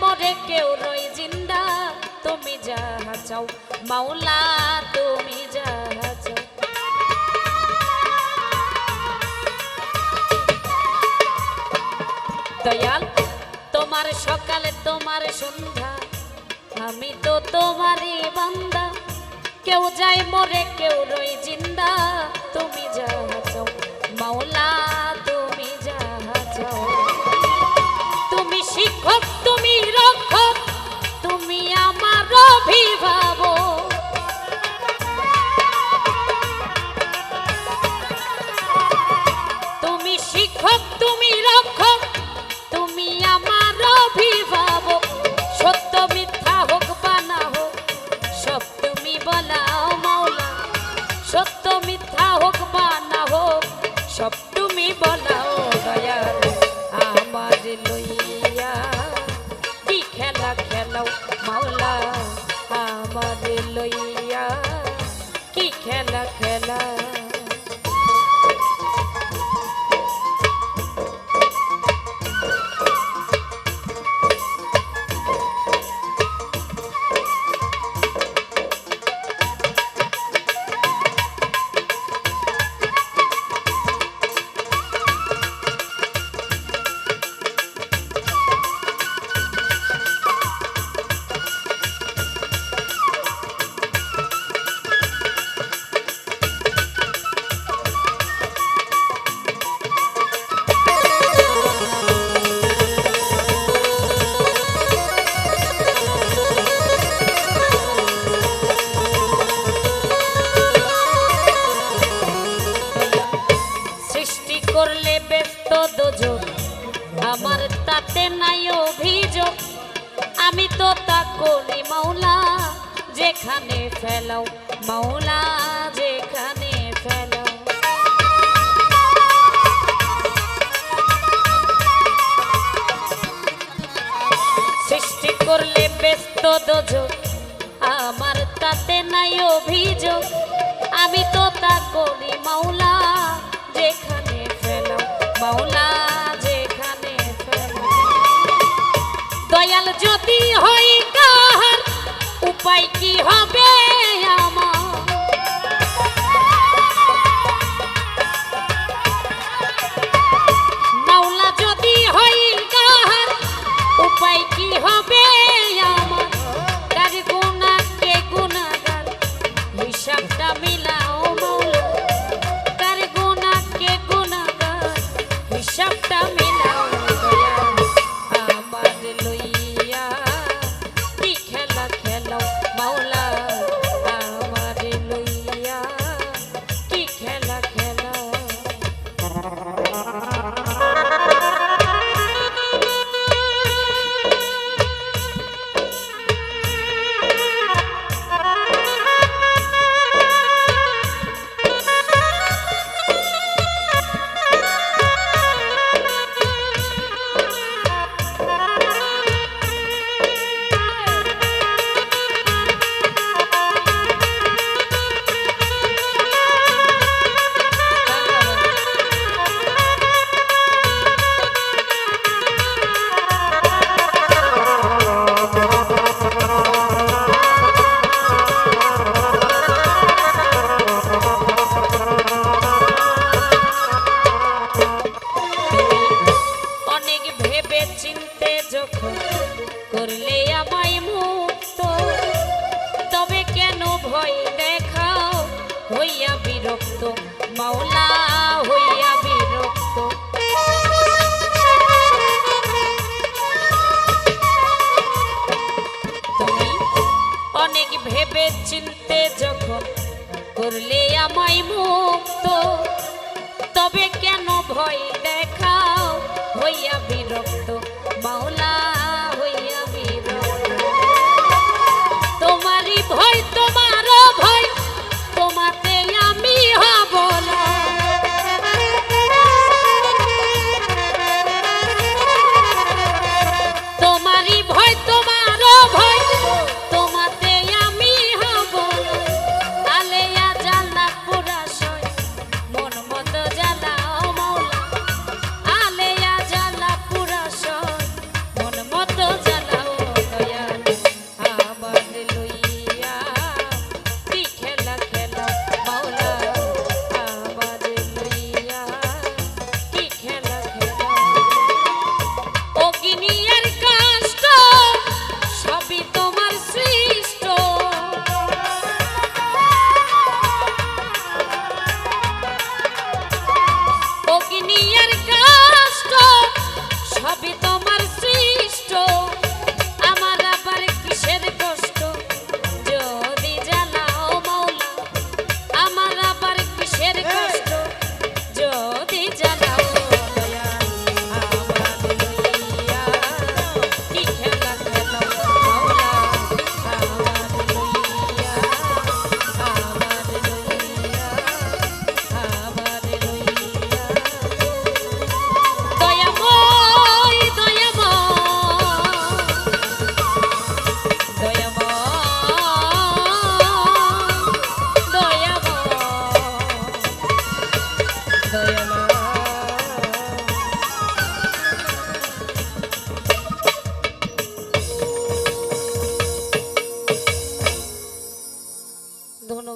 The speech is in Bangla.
মরে, কেউ রই জিন্দা। তুমি যাহা চাও, মাওলা, তুমি যাহা চাও। দয়াল, তোমার সকালে তোমার সন্ধ্যা। আমি তো তোমারই বান্দা। কেউ যায় মরে, কেউ রই জিন্দা। তুমি যাহা তুমি আমার অভিভাবক। সত্য মিথ্যা হোক বা না হোক মাওলা সত্য মিথ্যা হোক বা সব করলে ব্যস্ত দোজক আমার তাতে নাই অভিযোগ। আমি তো তা করি মাওলা, যেখানে ফেলাও। মাওলা, যেখানে ফেলাও। সৃষ্টি করলে ব্যস্ত দোজক আমার তাতে নাই অভিযোগ। আমি তো তা করি মাওলা, যেখানে যেখানে দয়াল যদি হই mean ভেবে চিনতে যখন করলে আমায় মুক্ত তবে কেন ভয় 可以吗？